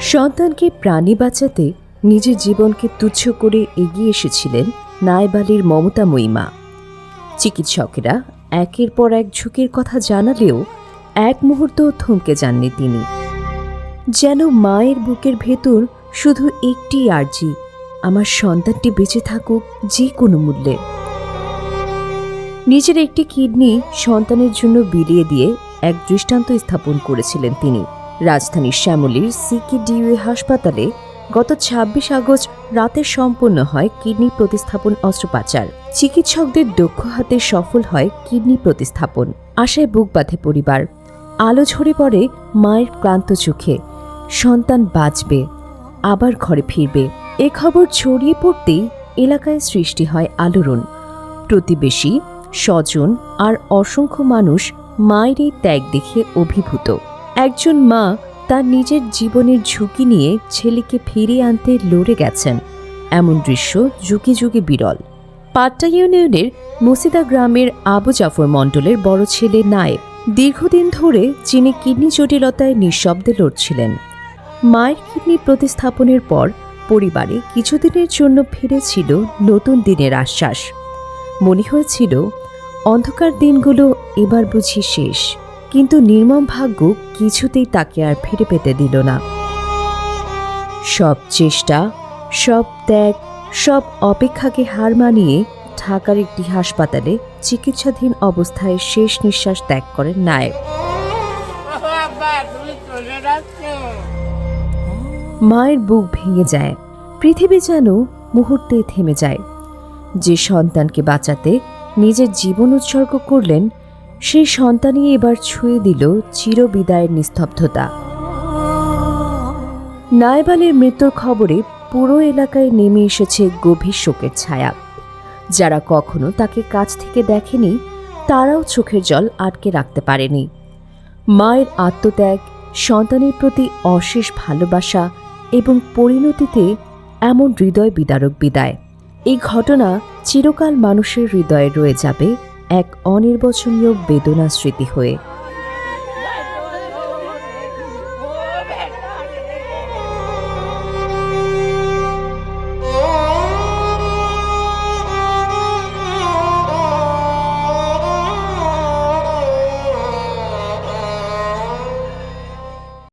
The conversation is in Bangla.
সন্তানকে প্রাণী বাঁচাতে নিজের জীবনকে তুচ্ছ করে এগিয়ে এসেছিলেন নায়বালির মমতাময়ী মা চিকিৎসকেরা একের পর এক ঝুঁকির কথা জানালেও এক মুহূর্ত থমকে যাননি তিনি। যেন মায়ের বুকের ভেতর শুধু একটি আর্জি, আমার সন্তানটি বেঁচে থাকুক যে কোনো মূল্যে। নিজের একটি কিডনি সন্তানের জন্য বিলিয়ে দিয়ে এক দৃষ্টান্ত স্থাপন করেছিলেন তিনি। রাজধানীর শ্যামলীর সিকিডিউএ হাসপাতালে গত ২৬ আগস্ট রাতে সম্পন্ন হয় কিডনি প্রতিস্থাপন অস্ত্রোপচার। চিকিৎসকদের দক্ষ হাতে সফল হয় কিডনি প্রতিস্থাপন। আশায় বুক বাঁধে পরিবার। আলো ঝরে পড়ে মায়ের ক্লান্ত চোখে। সন্তান বাঁচবে, আবার ঘরে ফিরবে। এ খবর ছড়িয়ে পড়তেই এলাকায় সৃষ্টি হয় আলোড়ন। প্রতিবেশী, স্বজন আর অসংখ্য মানুষ মায়ের এই ত্যাগ দেখে অভিভূত। একজন মা তার নিজের জীবনের ঝুঁকি নিয়ে ছেলেকে ফিরিয়ে আনতে লড়ে গেছেন। এমন দৃশ্য যুগে যুগে বিরল। পাট্টা ইউনিয়নের মুসিদা গ্রামের আবু জাফর মণ্ডলের বড় ছেলে নায়েব দীর্ঘদিন ধরে যিনি কিডনি জটিলতায় নিঃশব্দে লড়ছিলেন। মায়ের কিডনি প্রতিস্থাপনের পর পরিবারে কিছুদিনের জন্য ফিরেছিল নতুন দিনের আশ্বাস। মনে হয়েছিল অন্ধকার দিনগুলো এবার বুঝি শেষ, কিন্তু নির্মম ভাগ্য কিছুতেই তাকে আর ফিরে পেতে দিল না। সব চেষ্টা, সব ত্যাগ, সব অপেক্ষাকে হার মানিয়ে ঢাকার একটি হাসপাতালে চিকিৎসাধীন অবস্থায় শেষ নিঃশ্বাস ত্যাগ করেন যাচ্ছ মায়ের বুক ভেঙে যায়, পৃথিবী যেন মুহূর্তে থেমে যায়। যে সন্তানকে বাঁচাতে নিজের জীবন উৎসর্গ করলেন, সেই সন্তানই এবার ছুঁয়ে দিল চিরবিদায়ের নিস্তব্ধতা। নায়বালের মৃত্যুর খবরে পুরো এলাকায় নেমে এসেছে গভীর শোকের ছায়া। যারা কখনো তাকে কাছ থেকে দেখেনি, তারাও চোখের জল আটকে রাখতে পারেনি। মায়ের আত্মত্যাগ, সন্তানের প্রতি অশেষ ভালোবাসা এবং পরিণতিতে এমন হৃদয় বিদারক বিদায়। এই ঘটনা চিরকাল মানুষের হৃদয়ে রয়ে যাবে এক অনির্বচনীয় বেদনা স্মৃতি হয়ে।